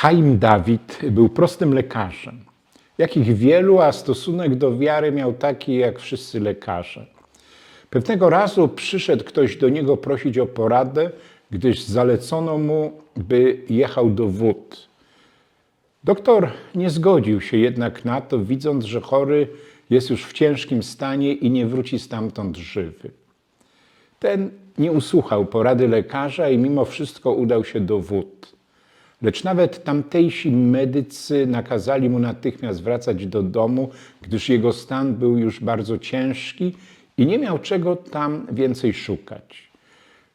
Chaim Dawid był prostym lekarzem. Jakich wielu, a stosunek do wiary miał taki jak wszyscy lekarze. Pewnego razu przyszedł ktoś do niego prosić o poradę, gdyż zalecono mu, by jechał do wód. Doktor nie zgodził się jednak na to, widząc, że chory jest już w ciężkim stanie i nie wróci stamtąd żywy. Ten nie usłuchał porady lekarza i mimo wszystko udał się do wód. Lecz nawet tamtejsi medycy nakazali mu natychmiast wracać do domu, gdyż jego stan był już bardzo ciężki i nie miał czego tam więcej szukać.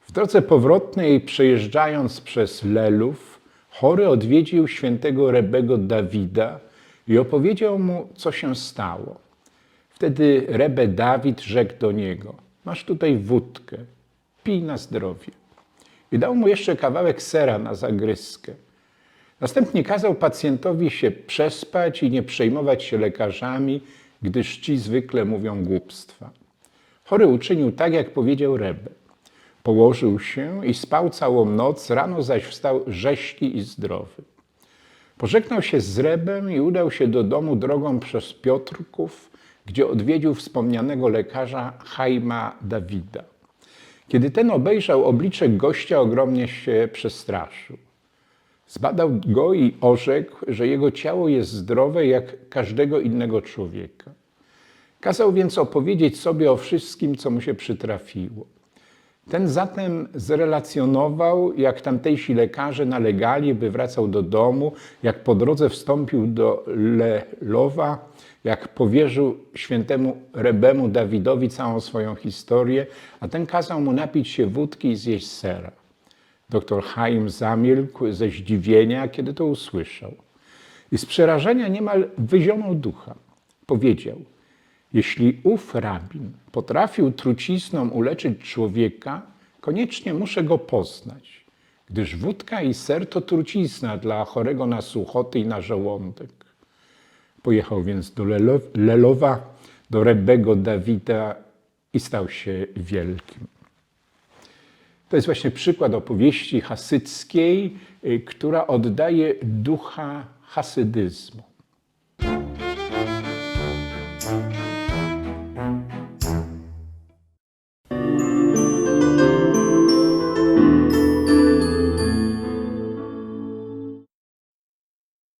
W drodze powrotnej, przejeżdżając przez Lelów, chory odwiedził świętego Rebego Dawida i opowiedział mu, co się stało. Wtedy Rebe Dawid rzekł do niego: Masz tutaj wódkę, pij na zdrowie. I dał mu jeszcze kawałek sera na zagryzkę. Następnie kazał pacjentowi się przespać i nie przejmować się lekarzami, gdyż ci zwykle mówią głupstwa. Chory uczynił tak, jak powiedział Rebe. Położył się i spał całą noc, rano zaś wstał rześki i zdrowy. Pożegnał się z Rebem i udał się do domu drogą przez Piotrków, gdzie odwiedził wspomnianego lekarza Chaima Dawida. Kiedy ten obejrzał oblicze gościa, ogromnie się przestraszył. Zbadał go i orzekł, że jego ciało jest zdrowe jak każdego innego człowieka. Kazał więc opowiedzieć sobie o wszystkim, co mu się przytrafiło. Ten zatem zrelacjonował, jak tamtejsi lekarze nalegali, by wracał do domu, jak po drodze wstąpił do Lelowa, jak powierzył świętemu Rebemu Dawidowi całą swoją historię, a ten kazał mu napić się wódki i zjeść sera. Doktor Chaim zamilkł ze zdziwienia, kiedy to usłyszał. I z przerażenia niemal wyzionął ducha. Powiedział, jeśli ów rabin potrafił trucizną uleczyć człowieka, koniecznie muszę go poznać, gdyż wódka i ser to trucizna dla chorego na suchoty i na żołądek. Pojechał więc do Lelo- Lelowa, do Rebego Dawida i stał się wielkim. To jest właśnie przykład opowieści hasyckiej, y, która oddaje ducha hasydyzmu.